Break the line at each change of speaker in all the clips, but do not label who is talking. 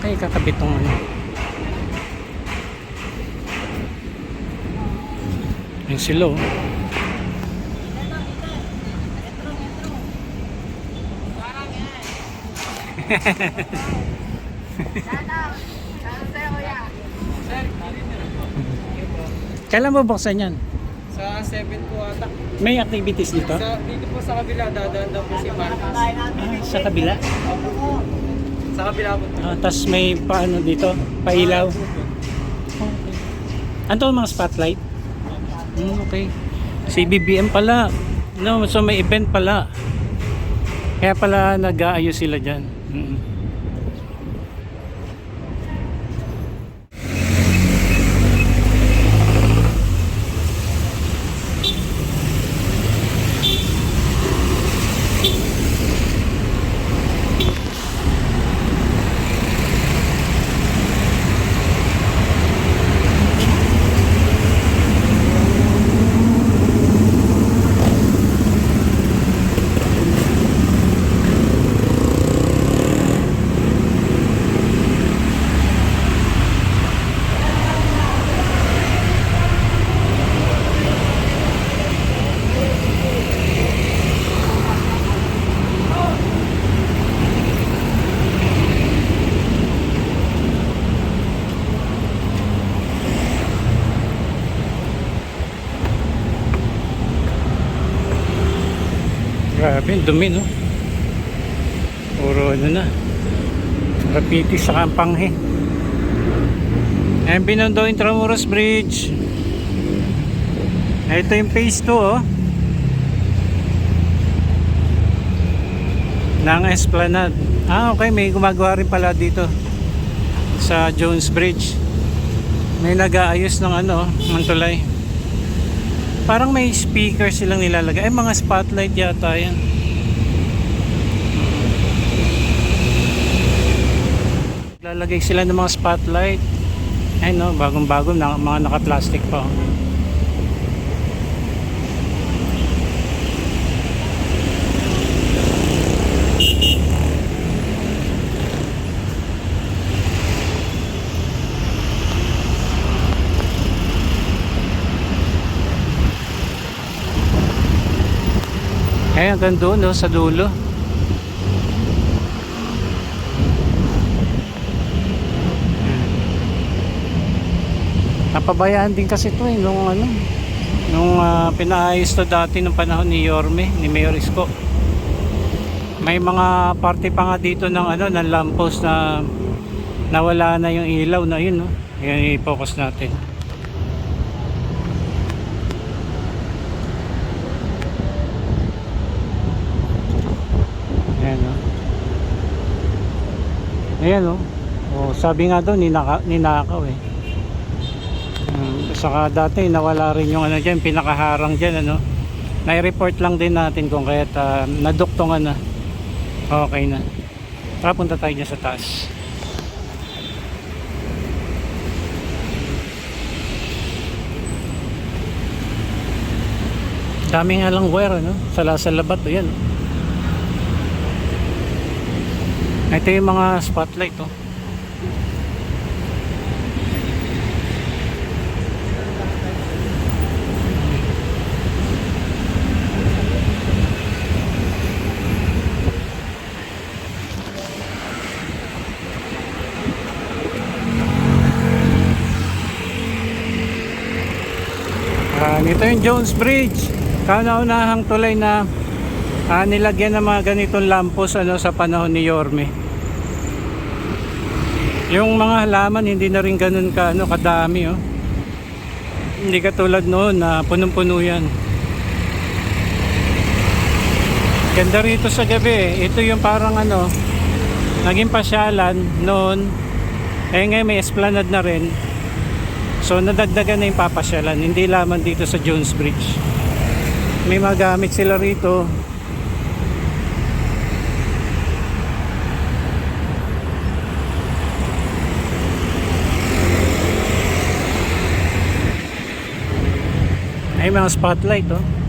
Saan kayo kakabit tong ano? Yung sila oh. Kailan mo buksan yan?
Sa 7 po ata.
May activities dito?
Sa, dito po sa kabila, dadaan daw po si Marcos.
Ah, sa kabila?
Sa kabila po.
Ah, Tapos may paano dito? Pailaw? Okay. Ano to, mga spotlight? Hmm, okay. Si BBM pala. No, so may event pala. Kaya pala nag-aayos sila dyan. Grabe, dumi no. Puro ano na. Graffiti sa Kampanghe. Ayan, Binondo Intramuros Bridge. Ito yung phase 2 oh. Ng Esplanade. Ah, okay. May gumagawa rin pala dito sa Jones Bridge. May nag-aayos ng ano, ng tulay. Parang may speaker silang nilalagay. Ay, mga spotlight yata yan. Lalagay sila ng mga spotlight. Ay no, bagong-bago na mga naka-plastic pa. oh. Ay, hanggang doon, no, sa dulo. Napabayaan din kasi ito eh, nung ano, nung ah, pinaayos to dati nung panahon ni Yorme, ni Mayor Isko. May mga parte pa nga dito ng ano, ng lamppost na nawala na yung ilaw na yun, no. Yan i-focus natin. Ayan o. Ayan o. Oh, sabi nga daw ninaka, ninakaw eh. Um, saka dati nawala rin yung ano dyan, pinakaharang dyan ano. Nai-report lang din natin kung kaya't uh, naduktungan na. Okay na. Tara punta tayo dyan sa taas. Dami nga lang wire ano, sa sa labat o yan. Ito yung mga spotlight oh. Ah, ito yung Jones Bridge. Kauna-unahang tulay na ah, nilagyan ng mga ganitong lampos ano, sa panahon ni Yorme. Yung mga halaman hindi na rin ganun ka, ano, kadami. Oh. Hindi katulad noon na punong-puno yan. Ganda rito sa gabi. eh. Ito yung parang ano, naging pasyalan noon. Eh ngayon may esplanade na rin. So nadagdagan na yung papasyalan, hindi lamang dito sa Jones Bridge. May magamit sila rito. Ay mga spotlight oh.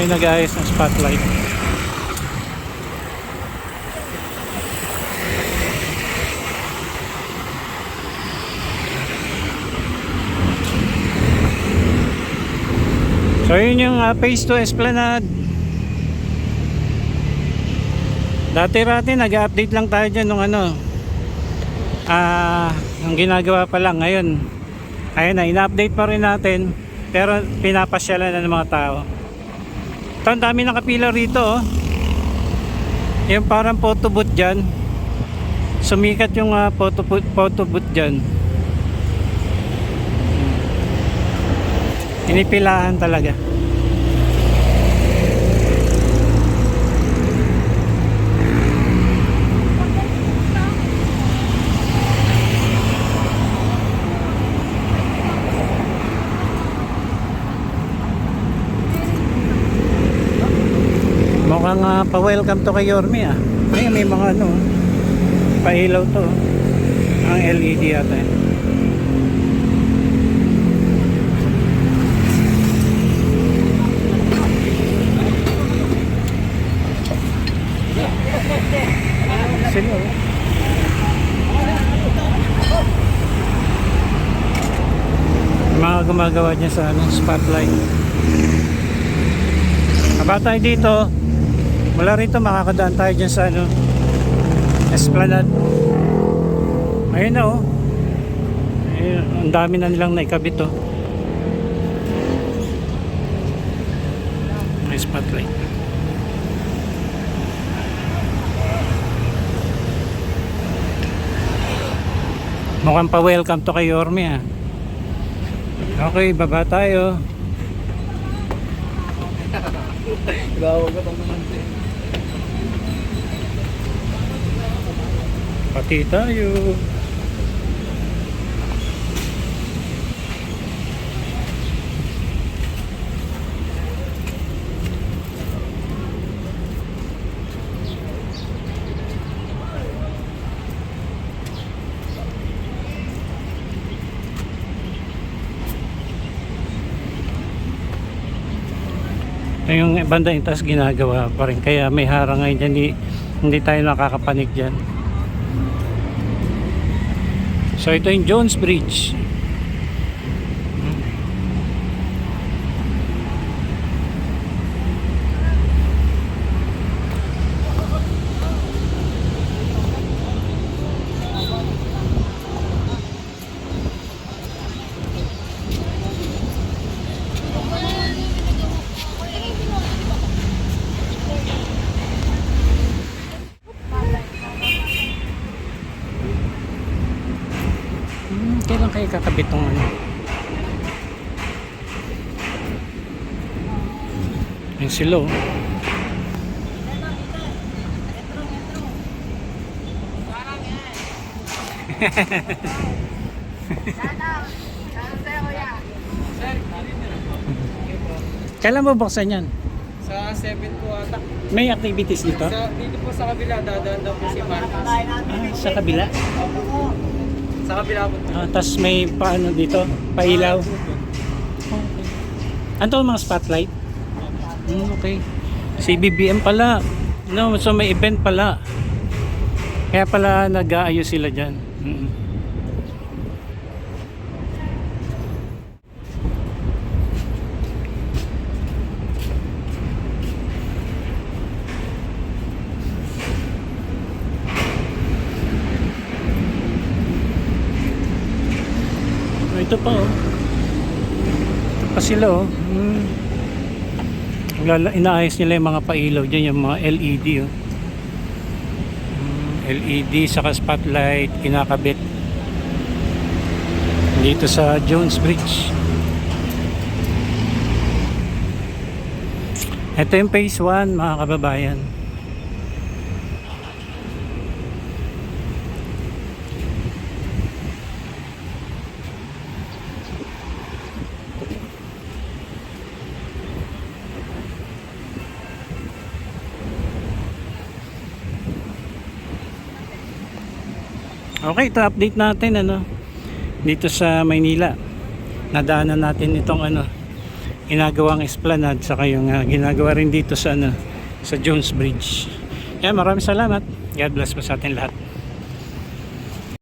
Ngayon nag-ayos ng spotlight. So yun yung uh, phase 2 Esplanade. Dati-rati nag-update lang tayo dyan nung ano. Ah, yung ginagawa pa lang ngayon. Ayun na, ina-update pa rin natin. Pero pinapasyalan na ng mga tao. Ito, ang dami nakapila rito oh. Yung parang photo booth dyan. Sumikat yung ah, photo, booth, photo booth dyan. Inipilahan talaga. Ah, pa-welcome to kay Yorme ah. Ay, may mga ano, pa-ilaw to. oh. Ang LED yata. eh. Mga gumagawa niya sa ano, spotlight. Aba tayo dito. Mula rito makakadaan tayo dyan sa ano, Esplanade. Ayun na oh. Ayun, ang dami na nilang naikabit oh. May spotlight. Mukhang pa-welcome to kay Yorme ah. Okay, baba tayo.
Gawag ka pang naman
Pati tayo. Yung banda yung taas ginagawa pa rin. Kaya may harang ngayon dyan. Hindi, hindi tayo nakakapanik dyan. So ito yung Jones Bridge. Kailan kayo kakabit tong ano? Yung silo. Kailan mo buksan yan?
Sa 7 po ata.
May activities dito?
Sa, dito po sa kabila, dadaan daw po si Marcos.
Ah, sa kabila?
Sa kabila po.
Ah, Tapos may paano dito? Pailaw? Okay. Ano to, mga spotlight? Hmm, okay. Si BBM pala. No, so may event pala. Kaya pala nag-aayos sila dyan. Mm. Oh, Ito pa oh. Ito pa sila oh. Hmm. Inaayos nila yung mga pailaw dyan, yung mga LED oh. Hmm, LED saka spotlight kinakabit dito sa Jones Bridge. Ito yung phase 1 mga kababayan. Okay, ito update natin ano dito sa Maynila. Nadaanan natin itong ano ginagawang esplanade saka yung ah, ginagawa rin dito sa ano sa Jones Bridge. Yan, maraming salamat. God bless po sa atin lahat.